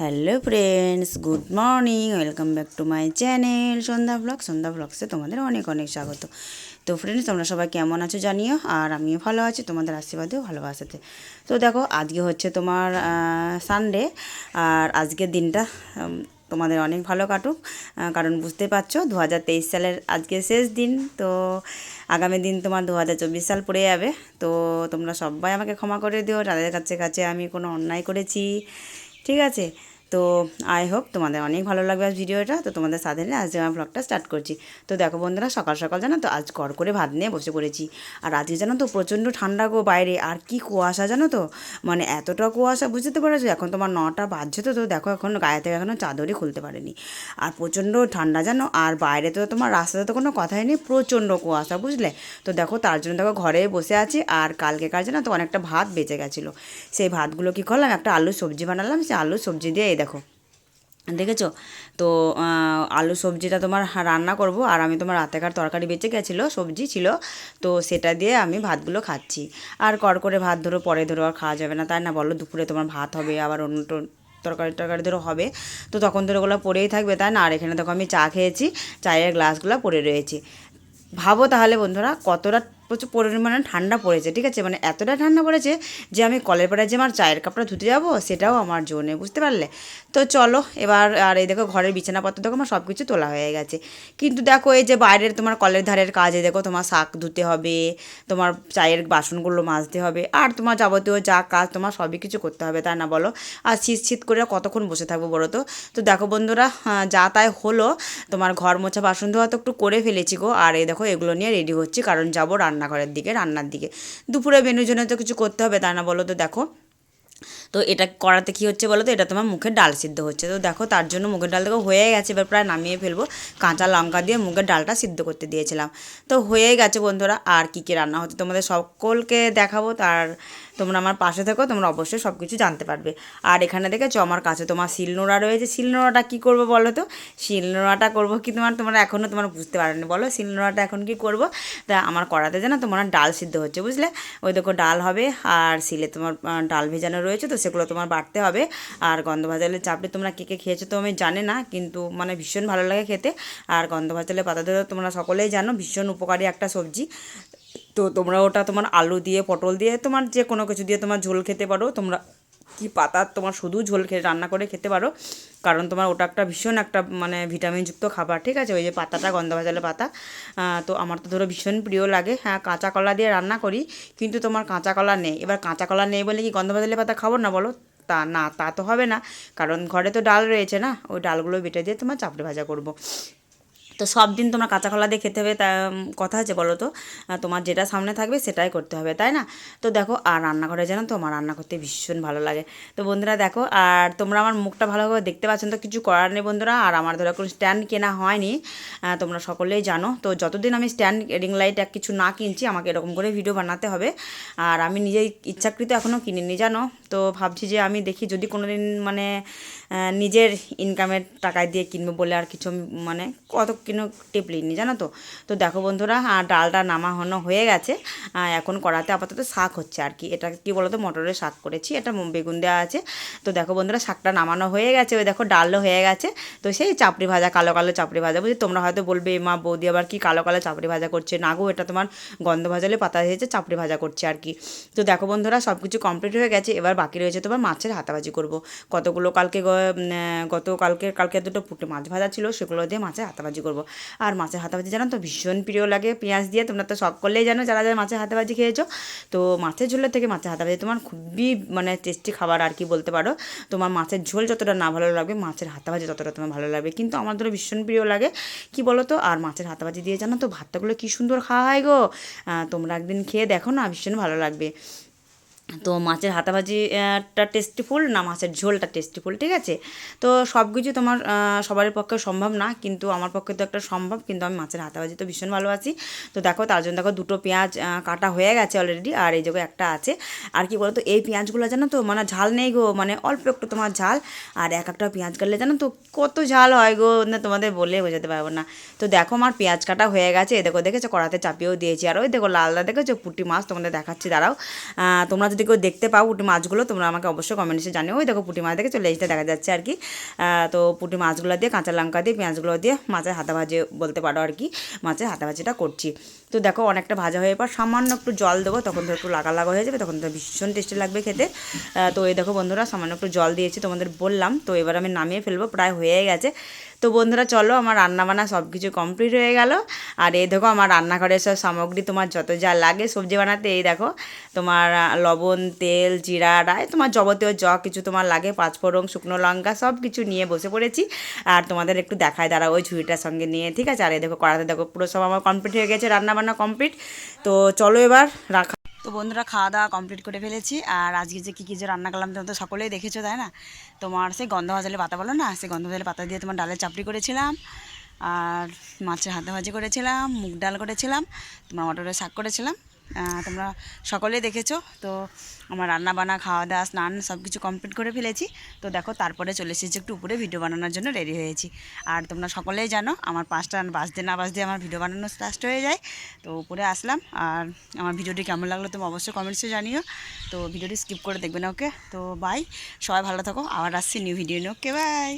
Hello friends, good morning, welcome back to my channel Sandhya blog. Sandhya ব্লগসে তোমাদের অনেক অনেক স্বাগত। তো ফ্রেন্ডস, তোমরা সবাই কেমন আছো জানিও, আর আমিও ভালো আছি, তোমাদের আশীর্বাদেও ভালোবাসাতে। তো দেখো, আজকে হচ্ছে তোমার সানডে আর আজকের দিনটা তোমাদের অনেক ভালো কাটুক। কারণ বুঝতে পারছ দু হাজার তেইশ সালের আজকে শেষ দিন, তো আগামী দিন তোমার দু হাজার চব্বিশ সাল পড়ে যাবে। তো তোমরা সবাই আমাকে ক্ষমা করে দিও তাদের কাছে কাছে আমি কোনো অন্যায় করেছি ঠিক আছে? তো আই হোপ তোমাদের অনেক ভালো লাগবে আজ ভিডিওটা। তো তোমাদের সাথে নিয়ে আজকে আমার ব্লগটা স্টার্ট করছি। তো দেখো বন্ধুরা, সকাল সকাল জানো তো আজ কর করে ভাত নিয়ে বসে পড়েছি। আর আজকে জানো তো প্রচণ্ড ঠান্ডা গো বাইরে। আর কি কুয়াশা জানো তো? মানে এতটা কুয়াশা, বুঝতে পারছ? এখন তোমার নটা বাজছে তো তো দেখো এখন গায়ে থেকে এখনও চাদরই খুলতে পারেনি। আর প্রচণ্ড ঠান্ডা জানো? আর বাইরে তো তোমার রাস্তাতে তো কোনো কথাই নেই, প্রচণ্ড কুয়াশা, বুঝলে? তো দেখো তার জন্য দেখো ঘরে বসে আছি। আর কালকে কার জানো তো অনেকটা ভাত বেঁচে গেছিল। সেই ভাতগুলো কী করলাম? একটা আলুর সবজি বানালাম। সেই আলুর সবজি দিয়ে এই দেখো, দেখেছ? তো আলু সবজিটা তোমার রান্না করব, আর আমি তোমার রাতেকার তরকারি বেঁচে গেছিল, সবজি ছিল, তো সেটা দিয়ে আমি ভাতগুলো খাচ্ছি। আর কর করে ভাত ধরো, পরে ধরো আর খাওয়া যাবে না, তাই না? বলো দুপুরে তোমার ভাত হবে, আবার অন্য তরকারি টরকারি ধরো হবে। তো তখন ধরো ওগুলো পড়েই থাকবে, তাই না? আর এখানে দেখো আমি চা খেয়েছি, চায়ের গ্লাসগুলো পড়ে রয়েছে। ভাবো তাহলে বন্ধুরা, কতটা প্রচুর পরিমাণে ঠান্ডা পড়েছে, ঠিক আছে? মানে এতটা ঠান্ডা পড়েছে যে আমি কলের পাড়ায় যে আমার চায়ের কাপটা ধুতে যাব, সেটাও আমার জোর নেই, বুঝতে পারলে? তো চলো, এবার আর এই দেখো ঘরের বিছানাপত্র, দেখো আমার সব কিছু তোলা হয়ে গেছে। কিন্তু দেখো এই যে বাইরের তোমার কলের ধারের কাজে, দেখো তোমার শাক ধুতে হবে, তোমার চায়ের বাসনগুলো মাজতে হবে, আর তোমার যাবতীয় যা কাজ তোমার সবই কিছু করতে হবে তা না বলো? আর শীত শীত করে কতক্ষণ বসে থাকব বলো তো? তো দেখো বন্ধুরা যা তাই হলো, তোমার ঘর মোছা বাসন ধোয়া তো একটু করে ফেলেছি গো, আর এই দেখো এগুলো নিয়ে রেডি হচ্ছি, কারণ যাব রান্নাঘরের দিকে, রান্নার দিকে। দুপুরে মেনুর জন্য তো কিছু করতে হবে তা না, বলো তো দেখো। তো এটা করাতে কি হচ্ছে বলো তো? এটা তোমার মুখের ডাল সিদ্ধ হচ্ছে। তো দেখো, তার জন্য মুখের ডাল দেখো হয়ে গেছে। এবার প্রায় নামিয়ে ফেলব। কাঁচা লঙ্কা দিয়ে মুগের ডালটা সিদ্ধ করতে দিয়েছিলাম। তো হয়ে গেছে বন্ধুরা, আর কী কী রান্না হচ্ছে তোমাদের সকলকে দেখাবো। তার তোমরা আমার পাশে থেকো, তোমরা অবশ্যই সব কিছু জানতে পারবে। আর এখানে দেখেছ, আমার কাছে তোমার শিলনোড়া রয়েছে। শিলনোড়াটা কী করব বলো তো? শিলনোড়াটা করব কি তোমার? তোমরা এখনও তোমার বুঝতে পারোনি। বলো, শিলনোড়াটা এখন কি করব? তা আমার করাতে জানো তোমার ডাল সিদ্ধ হচ্ছে, বুঝলে? ওই দেখো, ডাল হবে। আর শিলে তোমার ডাল ভেজানো রয়েছে তো সেগুলো তোমার বাড়তে হবে। আর গন্ধ ভাজালের চাপড়ি তোমরা কে কে খেয়েছো তো আমি জানি না, কিন্তু মানে ভীষণ ভালো লাগে খেতে। আর গন্ধ ভাজালের পাতা ধরে তোমরা সকলেই জানো, ভীষণ উপকারী একটা সবজি। তো তোমরা ওটা তোমার আলু দিয়ে, পটল দিয়ে, তোমার যে কোনো কিছু দিয়ে তোমার ঝোল খেতে পারো। তোমরা কি পাতা তোমার শুধু ঝোল খেয়ে রান্না করে খেতে পারো? কারণ তোমার ওটা একটা ভীষণ একটা মানে ভিটামিনযুক্ত খাবার, ঠিক আছে? ওই যে পাতাটা গন্ধ ভাজালে পাতা তো আমার তো ধরো ভীষণ প্রিয় লাগে। হ্যাঁ কাঁচা কলা দিয়ে রান্না করি, কিন্তু তোমার কাঁচা কলা নেই। এবার কাঁচা কলা নেই বলে কি গন্ধ ভাজালে পাতা খাব না বলো? তা না, তা তো হবে না। কারণ ঘরে তো ডাল রয়েছে না? ওই ডালগুলো বেটে দিয়ে তোমার চাপড়ি ভাজা করব। তো সব দিন তোমরা কাঁচা কলা দিয়ে খেতে হবে, তা কথা আছে বলো তো? তোমার যেটা সামনে থাকবে সেটাই করতে হবে, তাই না? তো দেখো, আর রান্নাঘরে জানো তো আমার রান্না করতে ভীষণ ভালো লাগে। তো বন্ধুরা দেখো, আর তোমরা আমার মুখটা ভালোভাবে দেখতে পাচ্ছেন তো, কিছু করার নেই বন্ধুরা, আর আমার ধরো কোনো স্ট্যান্ড কেনা হয়নি তোমরা সকলেই জানো। তো যতদিন আমি স্ট্যান্ড রিং লাইট এক কিছু না কিনছি, আমাকে এরকম করে ভিডিও বানাতে হবে। আর আমি নিজেই ইচ্ছাকৃত এখনও কিনিনি, জানো? তো ভাবছি যে আমি দেখি যদি কোনো দিন মানে নিজের ইনকামের টাকায় দিয়ে কিনবো বলে আর কিছু মানে কত কিনো টেপলিনি জানো তো? তো দেখো বন্ধুরা ডালটা নামানো হয়ে গেছে। এখন কড়াতে আপাতত শাক হচ্ছে আর কি। এটা কি বলতো? মটরের শাক করেছি এটা বেগুন দেওয়া আছে। তো দেখো বন্ধুরা শাকটা নামানো হয়ে গেছে। ওই দেখো ডালও হয়ে গেছে। তো সেই চাপড়ি ভাজা কালো কালো চাপড়ি ভাজা। বুঝি তোমরা হয়তো বলবে "এ মা বৌদি আবার কি কালো কালো চাপড়ি ভাজা করছে? না গো এটা তোমার গন্ধ ভাজালে পাতা হয়েছে চাপড়ি ভাজা করছে আর কি। তো দেখো বন্ধুরা সব কিছু কমপ্লিট হয়ে গেছে। এবার বাকি রয়েছে তোমার মাছের হাতাভাজি করব। কতগুলো কালকে গ- উম, আহ, গত কালকে কালকে দুটো পুটে মাছ ভাজা ছিল সেগুলো দিয়ে মাছের হাতাভাজি করব। আর মাছের হাতাভাজি জানো তো ভীষণ প্রিয় লাগে। পেঁয়াজ দিয়ে তোমরা তো সব করলেই জানো যারা যারা মাছের হাতাভাজি খেয়েছো। তো মাছের ঝোলের থেকে মাছের হাতাভাজি তোমার খুবই মানে টেস্টি খাবার আর কি বলতে পারো। তোমার মাছের ঝোল যতটা না ভালো লাগবে, মাছের হাতাভাজি ততটা তোমার ভালো লাগবে। কিন্তু আমার ধরো ভীষণ প্রিয় লাগে কি বলো তো আর মাছের হাতাভাজি দিয়ে জানো তো ভাতটাগুলো কী সুন্দর খাওয়া হয় গো। তোমরা একদিন খেয়ে দেখো না, ভীষণ ভালো লাগবে। তো মাছের হাতাভাজিটা টেস্টিফুল না মাছের ঝোলটা টেস্টিফুল ঠিক আছে? তো সব কিছু তোমার সবার পক্ষে সম্ভব না, কিন্তু আমার পক্ষে তো একটা সম্ভব, কিন্তু আমি মাছের হাতাভাজি তো ভীষণ ভালোবাসি তো দেখো, তার জন্য দেখো দুটো পেঁয়াজ কাটা হয়ে গেছে অলরেডি আর এই জায়গায় একটা আছে। আর কি বলতো, এই পেঁয়াজগুলো জানো তো মানে ঝাল নেই গো মানে অল্প একটু তোমার ঝাল, আর এক একটা পেঁয়াজ কাটলে জানো তো কত ঝাল হয় গো, না তোমাদের বলে বোঝাতে পারব না। তো দেখো আমার পেঁয়াজ কাটা হয়ে গেছে এ দেখো, দেখেছ, কড়াতে চাপিয়েও দিয়েছি। আর ওই দেখো লালদা দেখেছ, পুঁটি মাছ তোমাদের দেখাচ্ছি, দাঁড়াও। তোমরা যদি কেউ দেখতে পাও পুঁটি মাছগুলো, তোমরা আমাকে অবশ্যই কমেন্টসে জানিও। ওই দেখো পুঁটি মাছ দেখে চলে এসে দেখা যাচ্ছে আর কি। তো পুঁটি মাছগুলো দিয়ে, কাঁচা লঙ্কা দিয়ে, পেঁয়াজগুলো দিয়ে মাছের হাতা ভাজি বলতে পারো আর কি। মাছের হাতা ভাজিটা করছি। তো দেখো অনেকটা ভাজা হয়ে পর সামান্য একটু জল দেবো, তখন তো একটু লাগা লাগা হয়ে যাবে, তখন তো ভীষণ টেস্টি লাগবে খেতে। তো এই দেখো বন্ধুরা, সামান্য একটু জল দিয়েছি তোমাদের বললাম, তো এবার আমি নামিয়ে ফেলব, প্রায় হয়ে গেছে। তো বন্ধুরা, চলো আমার রান্নাবান্না সব কিছু কমপ্লিট হয়ে গেল। আর এই দেখো আমার রান্নাঘরের সব সামগ্রী, তোমার যত যা লাগে সবজি বানাতে, এই দেখো তোমার লবণ, তেল, জিরা, রায়, তোমার যাবতীয় য কিছু তোমার লাগে, পাঁচফোড়ন, শুকনো লঙ্কা সব কিছু নিয়ে বসে পড়েছি। আর তোমাদের একটু দেখায় দাঁড়া ওই ঝুড়িটার সঙ্গে নিয়ে, ঠিক আছে? আর এই দেখো কড়াতে দেখো পুরো সব আমার কমপ্লিট হয়ে গেছে রান্নাবান্না। কমপ্লিট। তো চলো এবার রাখা। তো বন্ধুরা খাওয়া দাওয়া কমপ্লিট করে ফেলেছি। আর আজকে যে কী কী যে রান্না করলাম তোমরা তো সকলেই দেখেছ, তাই না? তোমার সেই গন্ধ ভাজালে পাতা বলো না? সেই গন্ধ ভাজালে পাতা দিয়ে তোমার ডালের চাপড়ি করেছিলাম। আর মাছের হাতে ভাজি করেছিলাম, মুগ ডাল করেছিলাম, তোমার মটরের শাক করেছিলাম। তোমরা সকলেই দেখেছ, তো আমার রান্না বান্না খাওয়া দাওয়া স্নান সব কিছু কমপ্লিট করে ফেলেছি। তো দেখো, তারপরে চলে এসেছি একটু উপরে ভিডিও বানানোর জন্য রেডি হয়েছি। আর তোমরা সকলেই জানো, আমার পাঁচটা বাজতে না বাজতে আমার ভিডিও বানানো স্টার্ট হয়ে যায়। তো উপরে আসলাম, আর আমার ভিডিওটি কেমন লাগল তুমি অবশ্যই কমেন্টসে জানিও। তো ভিডিওটি স্কিপ করে দেখবে না ওকে তো বাই সবাই ভালো থাকো, আবার আসছি নিউ ভিডিও নিয়ে ওকে বাই